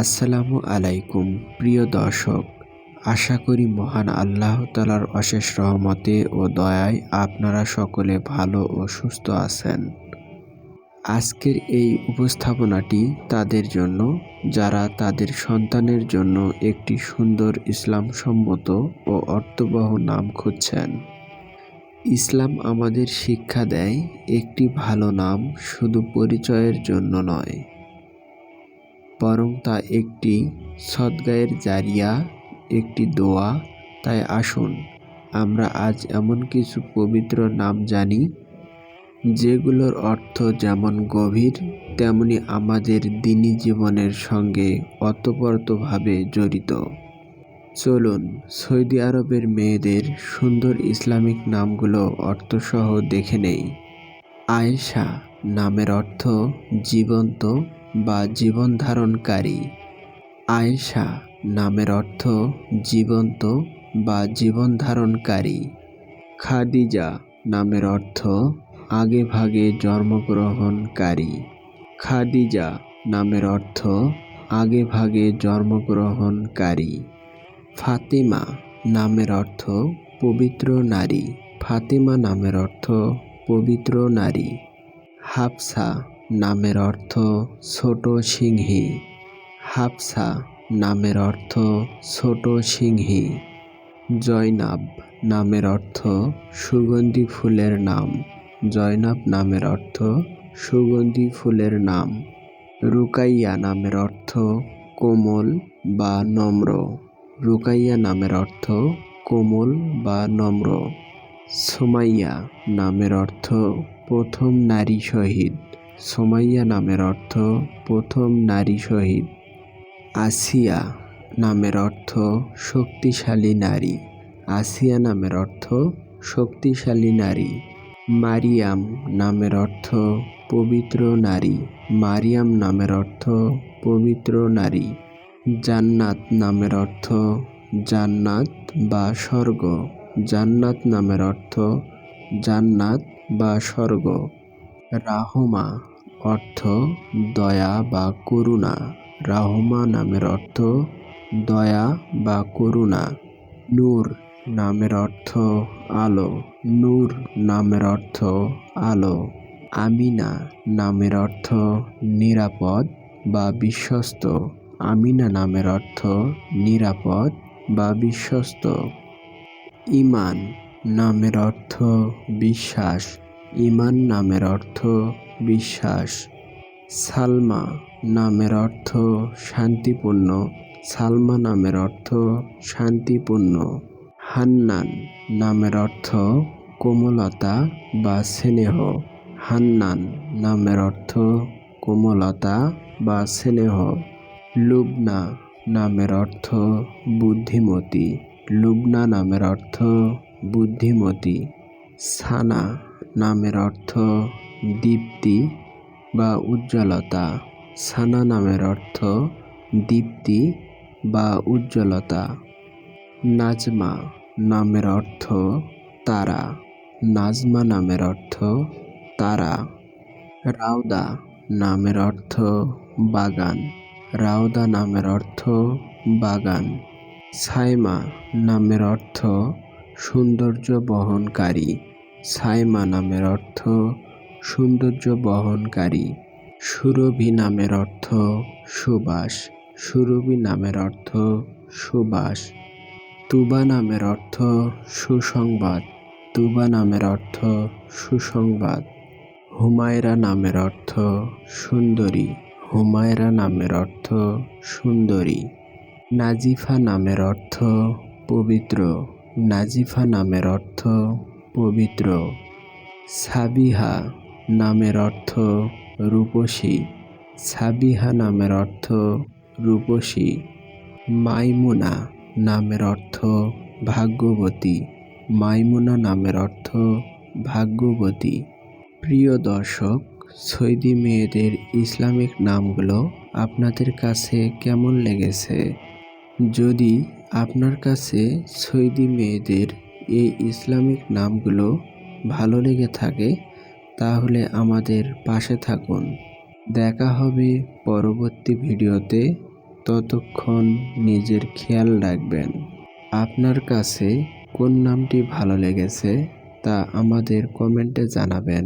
আসসালামু আলাইকুম, প্রিয় দর্শক। আশা করি মহান আল্লাহ তালার অশেষ রহমতে ও দয়ায় আপনারা সকলে ভালো ও সুস্থ আছেন। আজকের এই উপস্থাপনাটি তাদের জন্য, যারা তাদের সন্তানের জন্য একটি সুন্দর ইসলামসম্মত ও অর্থবহ নাম খুঁজছেন। ইসলাম আমাদের শিক্ষা দেয়, একটি ভালো নাম শুধু পরিচয়ের জন্য নয়। বরং তা একটি সদ্গায়ের জারিয়া, একটি দোয়া। তাই আসুন, আমরা আজ এমন কিছু পবিত্র নাম জানি, যেগুলোর অর্থ যেমন গভীর, তেমনি আমাদের দিনী জীবনের সঙ্গে অতপ্রতভাবে জড়িত। চলুন, সৌদি আরবের মেয়েদের সুন্দর ইসলামিক নামগুলো অর্থসহ দেখে নেই। আয়েশা নামের অর্থ জীবন্ত বা জীবন ধারণকারী। আয়েশা নামের অর্থ জীবন্ত বা জীবন ধারণকারী। খাদিজা নামের অর্থ আগে ভাগে জন্মগ্রহণকারী। খাদিজা নামের অর্থ আগে ভাগে জন্মগ্রহণকারী। ফাতিমা নামের অর্থ পবিত্র নারী। ফাতিমা নামের অর্থ পবিত্র নারী। হাফসা নামের অর্থ ছোট সিংহী। হাফসা নামের অর্থ ছোট সিংহী। জয়নাব নামের অর্থ সুগন্ধি ফুলের নাম। জয়নাব নামের অর্থ সুগন্ধি ফুলের নাম। রুকাইয়া নামের অর্থ কোমল বা নম্র। রুকাইয়া নামের অর্থ কোমল বা নম্র। সোমাইয়া নামের অর্থ প্রথম নারী শহীদ। সোমাইয়া নামের অর্থ প্রথম নারী শহীদ। আসিয়া নামের অর্থ শক্তিশালী নারী। আসিয়া নামের অর্থ শক্তিশালী নারী। মারিয়াম নামের অর্থ পবিত্র নারী। মারিয়াম নামের অর্থ পবিত্র নারী। জান্নাত নামের অর্থ জান্নাত বা স্বর্গ। জান্নাত নামের অর্থ জান্নাত বা স্বর্গ। রাহমা অর্থ দয়া বা করুণা। রাহমা নামের অর্থ দয়া বা করুণা। নূর নামের অর্থ আলো। নূর নামের অর্থ আলো। আমিনা নামের অর্থ নিরাপদ বা বিশ্বস্ত। আমিনা নামের অর্থ নিরাপদ বা বিশ্বস্ত। ইমান নামের অর্থ বিশ্বাস। ইমান নামের অর্থ বিশ্বাস। সালমা নামের অর্থ শান্তিপূর্ণ। সালমা নামের অর্থ শান্তিপূর্ণ। হান্নান নামের অর্থ কোমলতা বা স্নেহ। হান্নান নামের অর্থ কোমলতা বা স্নেহ। লুবনা নামের অর্থ বুদ্ধিমতী। লুবনা নামের অর্থ বুদ্ধিমতী। সানা নামের অর্থ দীপ্তি বা উজ্জ্বলতা। সানা নামের অর্থ দীপ্তি বা উজ্জ্বলতা। নাজমা নামের অর্থ তারা। নাজমা নামের অর্থ তারা। রাউদা নামের অর্থ বাগান। রাউদা নামের অর্থ বাগান। সাইমা নামের অর্থ সৌন্দর্য বহনকারী। সাইমা নামের অর্থ সৌন্দর্য বহনকারী সুরভি নামের অর্থ সুবাস। সুরভি নামের অর্থ সুবাস। তুবা নামের অর্থ সুসংবাদ। তুবা নামের অর্থ সুসংবাদ। হুমায়রা নামের অর্থ সুন্দরী। হুমায়রা নামের অর্থ সুন্দরী। নাজিফা নামের অর্থ পবিত্র। নাজিফা নামের অর্থ পবিত্র। সাবিহা নামের অর্থ রূপসী। সাবিহা নামের অর্থ রূপসী। মাইমুনা নামের অর্থ ভাগ্যবতী। মাইমুনা নামের অর্থ ভাগ্যবতী। প্রিয় দর্শক, সৈদি মেয়েদের ইসলামিক নামগুলো আপনাদের কাছে কেমন লেগেছে? যদি আপনার কাছে সৈদি মেয়েদের এই ইসলামিক নামগুলো ভালো লেগে থাকে তাহলে আমাদের পাশে থাকুন। দেখা হবে পরবর্তী ভিডিওতে। ততক্ষণ নিজের খেয়াল রাখবেন। আপনার কাছে কোন নামটি ভালো লেগেছে তা আমাদের কমেন্টে জানাবেন।